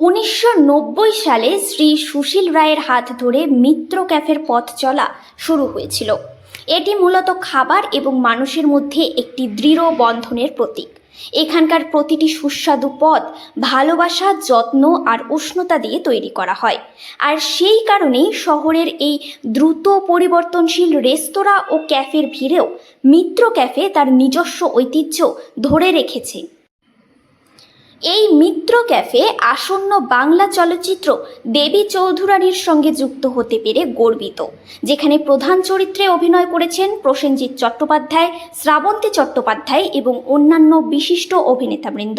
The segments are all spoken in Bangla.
উনিশশো নব্বই সালে শ্রী সুশীল রায়ের হাত ধরে মিত্র ক্যাফের পথ চলা শুরু হয়েছিল। এটি মূলত খাবার এবং মানুষের মধ্যে একটি দৃঢ় বন্ধনের প্রতীক। এখানকার প্রতিটি সুস্বাদু পদ ভালোবাসা, যত্ন আর উষ্ণতা দিয়ে তৈরি করা হয়। আর সেই কারণেই শহরের এই দ্রুত পরিবর্তনশীল রেস্তোরাঁ ও ক্যাফের ভিড়েও মিত্র ক্যাফে তার নিজস্ব ঐতিহ্য ধরে রেখেছে। এই মিত্র ক্যাফে আসন্ন বাংলা চলচ্চিত্র দেবী চৌধুরানীর সঙ্গে যুক্ত হতে পেরে গর্বিত, যেখানে প্রধান চরিত্রে অভিনয় করেছেন প্রসেনজিৎ চট্টোপাধ্যায়, শ্রাবন্তী চট্টোপাধ্যায় এবং অন্যান্য বিশিষ্ট অভিনেতাবৃন্দ।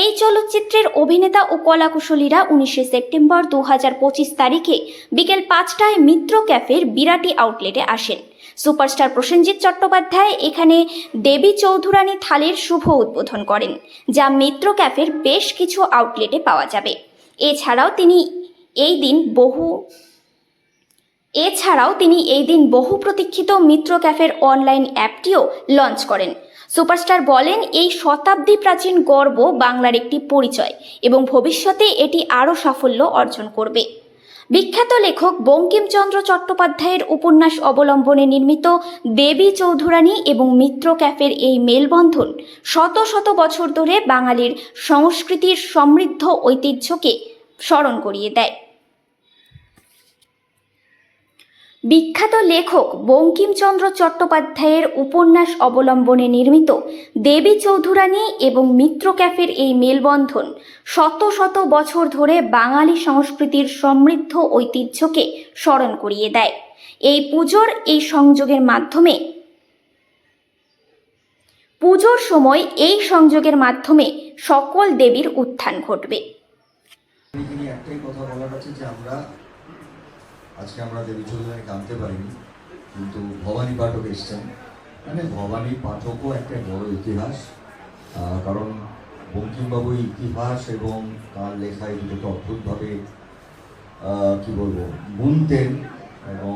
এই চলচ্চিত্রের অভিনেতা ও কলাকুশলীরা উনিশে সেপ্টেম্বর দু তারিখে বিকেল পাঁচটায় মিত্র ক্যাফের বিরাটি আউটলেটে আসেন। সুপারস্টার প্রসেনজিৎ চট্টোপাধ্যায় এখানে দেবী চৌধুরানী থালির শুভ উদ্বোধন করেন, যা মিত্র ক্যাফের বেশ কিছু আউটলেটে পাওয়া যাবে। এছাড়াও তিনি এই দিন বহু, এছাড়াও তিনি এই দিন বহু প্রতীক্ষিত মিত্র ক্যাফের অনলাইন অ্যাপটিও লঞ্চ করেন। সুপারস্টার বলেন, এই শতাব্দী প্রাচীন গর্ব বাংলার একটি পরিচয় এবং ভবিষ্যতে এটি আরও সাফল্য অর্জন করবে। বিখ্যাত লেখক বঙ্কিমচন্দ্র চট্টোপাধ্যায়ের উপন্যাস অবলম্বনে নির্মিত দেবী চৌধুরানী এবং মিত্র ক্যাফের এই মেলবন্ধন শত শত বছর ধরে বাঙালির সংস্কৃতির সমৃদ্ধ ঐতিহ্যকে স্মরণ করিয়ে দেয়। বিখ্যাত লেখক বঙ্কিমচন্দ্র চট্টোপাধ্যায়ের উপন্যাস অবলম্বনে নির্মিত দেবী চৌধুরানী এবং মিত্র ক্যাফের এই মেলবন্ধন শত শত বছর ধরে বাঙালি সংস্কৃতির সমৃদ্ধ ঐতিহ্যকে স্মরণ করিয়ে দেয়। এই পুজোর এই সংযোগের মাধ্যমে পুজোর সময় এই সংযোগের মাধ্যমে সকল দেবীর উত্থান ঘটবে। আজকে আমরা দেবী চৌধুরীকে আনতে পারিনি, কিন্তু ভবানী পাঠক এসছেন। মানে ভবানী পাঠকও একটা বড় ইতিহাস কারণ বঙ্কিমবাবু ইতিহাস এবং তার লেখা এই দুটোকে অদ্ভুতভাবে কি বলব গুনতেন এবং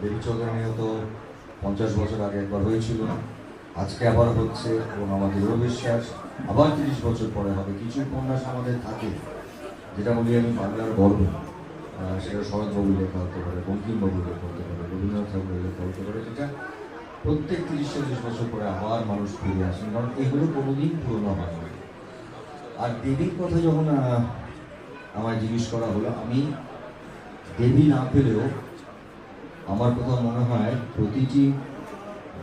দেবী চৌধুরী তো পঞ্চাশ বছর আগে একবার হয়েছিল। আজকে আবার হচ্ছে এবং আমাদের বিশ্বাস, আবার তিরিশ বছর পরে হবে। কিছু উপন্যাস আমাদের থাকে, যেটা বলি আমি বাংলার গর্ব। সেটা শরৎবাবু লেখা হতে পারে, বঙ্কিমবাবু লেখা হতে পারে, রবীন্দ্রনাথ ঠাকুরের লেখা হতে পারে যেটা প্রত্যেক তিরিশ চল্লিশ বছর পরে আবার মানুষ ফিরে আসেন, কারণ এগুলো কোনোদিন পুরোনো হয় না। আর দেবীর কথা যখন আমায় জিজ্ঞেস করা হলো, আমি দেবী না পেলেও আমার কথা মনে হয় প্রতিটি,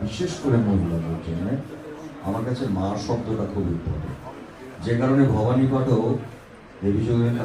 বিশেষ করে মহিলাদের জন্য, আমার কাছে মা শব্দটা খুব ইম্পর্টেন্ট যে কারণে ভবানী পাঠক দেবী চৌধুরীর